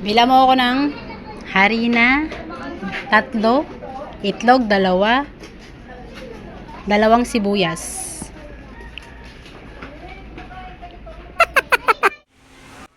Bila mo ako ng harina, tatlo, itlog, dalawa, dalawang sibuyas.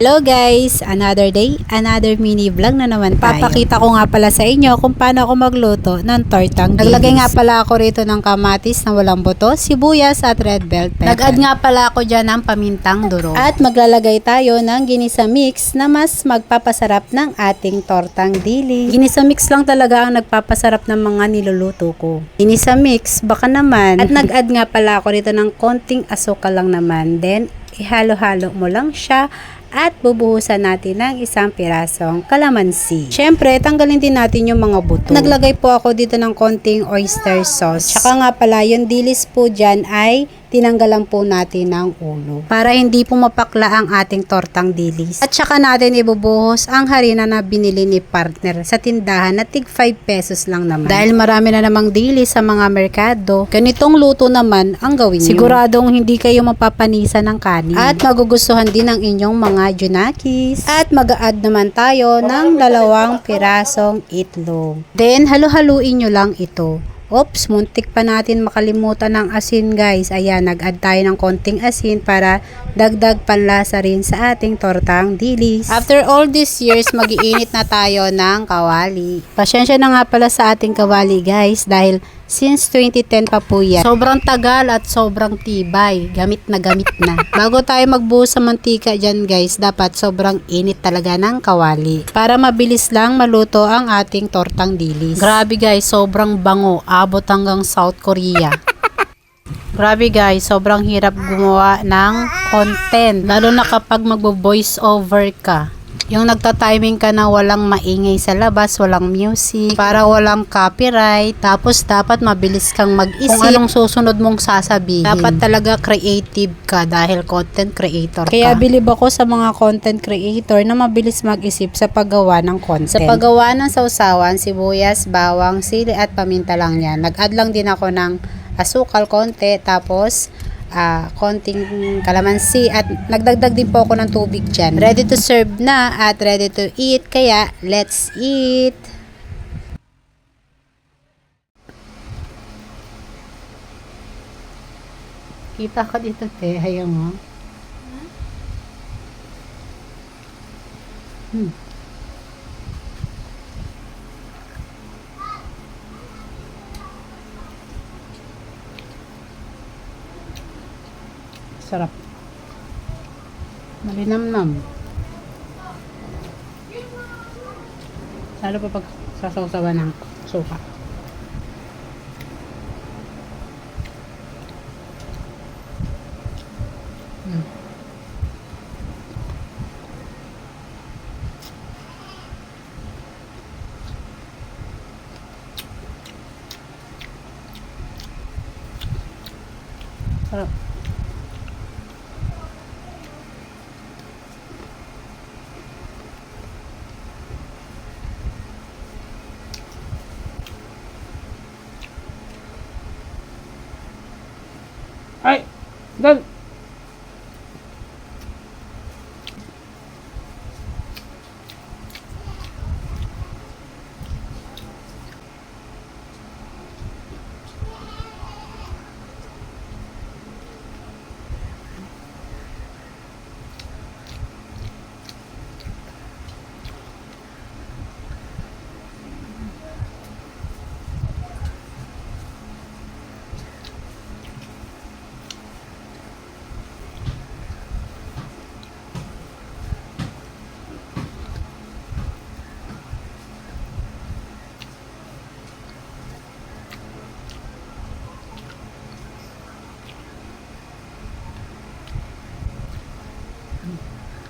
Hello guys! Another day, another mini vlog na naman tayo. Papakita ko nga pala sa inyo kung paano ako magluto ng tortang Naglagay nga pala ako rito ng kamatis na walang buto, sibuyas at red bell pepper. Nag-add nga pala ako dyan ng pamintang durog. At maglalagay tayo ng ginisa mix na mas magpapasarap ng ating tortang dili. Ginisa mix lang talaga ang nagpapasarap ng mga niluluto ko. Ginisa mix, baka naman. At nag-add nga pala ako rito ng konting asukal lang naman. Then, ihalo-halo mo lang siya at bubuhusan natin ng isang pirasong kalamansi. Siyempre, tanggalin din natin yung mga buto. Naglagay po ako dito ng konting oyster sauce. Tsaka nga pala, yung dilis po dyan ay tinanggalan po natin ng ulo. Para hindi po mapakla ang ating tortang dilis. At saka natin ibubuhos ang harina na binili ni partner sa tindahan na tig 5 pesos lang naman. Dahil marami na namang dilis sa mga merkado, ganitong luto naman ang gawin nyo. Siguradong hindi kayo mapapanisa ng kanin. At magugustuhan din ng inyong mga junakis. At mag-a-add naman tayo ng dalawang pirasong itlog. Then, halu-haluin nyo lang ito. Oops, muntik pa natin makalimutan ng asin guys. Ayan, nag-add tayo ng konting asin para dagdag panlasa rin sa ating tortang dilis. After all these years, magiinit na tayo ng kawali. Pasensya na nga pala sa ating kawali guys dahil since 2010 pa po yan. Sobrang tagal at sobrang tibay. Gamit na gamit na. Bago tayo magbuhos sa mantika dyan guys, dapat sobrang init talaga ng kawali. Para mabilis lang maluto ang ating tortang dilis. Grabe guys, sobrang bango. Abot hanggang South Korea. Grabe guys, sobrang hirap gumawa ng content. Lalo na kapag magbo-voice over ka. Yung nagta-timing ka na walang maingay sa labas, walang music, para walang copyright. Tapos dapat mabilis kang mag-isip kung anong susunod mong sasabihin. Dapat talaga creative ka dahil content creator ka. Kaya bilib ako sa mga content creator na mabilis mag-isip sa paggawa ng content. Sa paggawa ng sausawan, sibuyas, bawang, sili at paminta lang yan. Nag-add lang din ako ng asukal konti tapos ah konting kalamansi at nagdagdag din po ako ng tubig dyan. Ready to serve na at ready to eat kaya let's eat! Kita ka dito te, hayang mo. Hmm. Sarap. Malinamnam. Lalo pa pag sasawsawan ng suka. Mm. Sarap. 那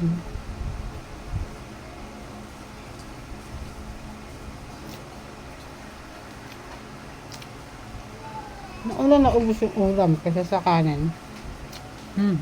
Nauna na ubos yung ulam kaysa sa kanin. Hmm.